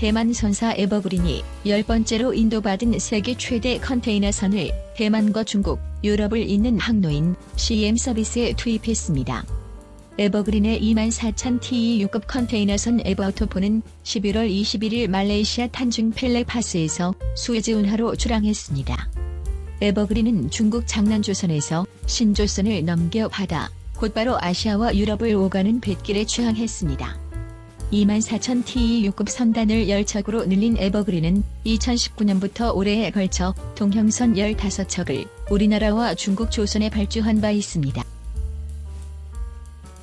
대만 선사 에버그린이 열 번째로 인도받은 세계 최대 컨테이너선을 대만과 중국, 유럽을 잇는 항로인 CM 서비스에 투입했습니다. 에버그린의 24,000 TE6급 컨테이너선 에버토포는 11월 21일 말레이시아 탄중 펠레파스에서 수에즈 운하로 출항했습니다. 에버그린은 중국 장난조선에서 신조선을 넘겨 바다, 곧바로 아시아와 유럽을 오가는 뱃길에 취항했습니다. 24,000 TE6급 선단을 열척으로 늘린 에버그린은 2019년부터 올해에 걸쳐 동형선 15척을 우리나라와 중국 조선에 발주한 바 있습니다.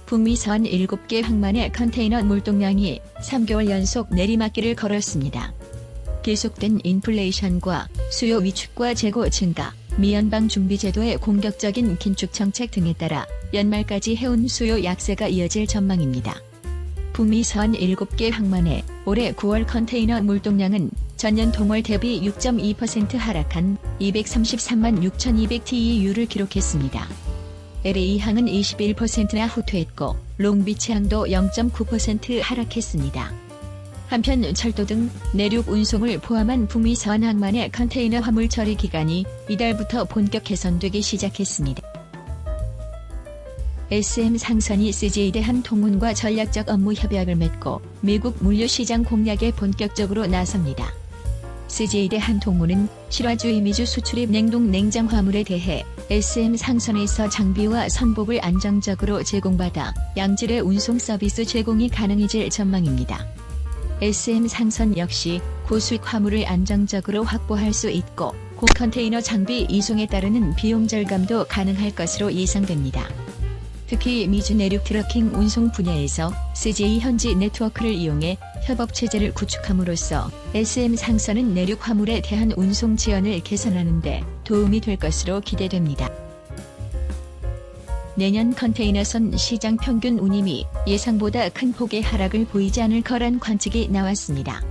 북미선 7개 항만의 컨테이너 물동량이 3개월 연속 내리막길을 걸었습니다. 계속된 인플레이션과 수요 위축과 재고 증가, 미연방 준비제도의 공격적인 긴축 정책 등에 따라 연말까지 해운 수요 약세가 이어질 전망입니다. 북미선 7개 항만의 올해 9월 컨테이너 물동량은 전년 동월 대비 6.2% 하락한 233만 6,200 TEU를 기록했습니다. LA항은 21%나 후퇴했고 롱비치 항도 0.9% 하락했습니다. 한편 철도 등 내륙 운송을 포함한 북미선 항만의 컨테이너 화물 처리 기간이 이달부터 본격 개선되기 시작했습니다. SM 상선이 CJ에 대한 통운과 전략적 업무 협약을 맺고 미국 물류 시장 공략에 본격적으로 나섭니다. CJ 대한 통운은 실화주 이미주 수출입 냉동 냉장 화물에 대해 SM 상선에서 장비와 선복을 안정적으로 제공받아 양질의 운송 서비스 제공이 가능해질 전망입니다. SM 상선 역시 고수익 화물을 안정적으로 확보할 수 있고 고 컨테이너 장비 이송에 따르는 비용 절감도 가능할 것으로 예상됩니다. 특히 미주 내륙 트러킹 운송 분야에서 CJ 현지 네트워크를 이용해 협업 체제를 구축함으로써 SM 상선은 내륙 화물에 대한 운송 지연을 개선하는 데 도움이 될 것으로 기대됩니다. 내년 컨테이너선 시장 평균 운임이 예상보다 큰 폭의 하락을 보이지 않을 거란 관측이 나왔습니다.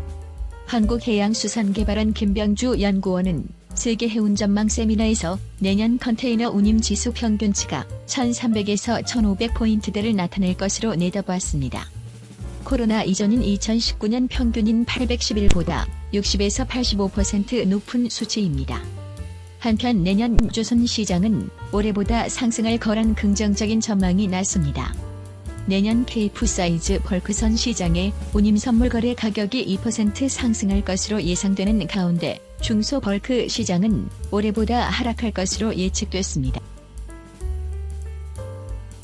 한국해양수산개발원 김병주 연구원은 세계 해운 전망 세미나에서 내년 컨테이너 운임 지수 평균치가 1300에서 1500포인트대를 나타낼 것으로 내다보았습니다. 코로나 이전인 2019년 평균인 811보다 60에서 85% 높은 수치입니다. 한편 내년 조선 시장은 올해보다 상승할 거란 긍정적인 전망이 났습니다. 내년 케이프 사이즈 벌크선 시장의 운임 선물 거래 가격이 2% 상승할 것으로 예상되는 가운데 중소 벌크 시장은 올해보다 하락할 것으로 예측됐습니다.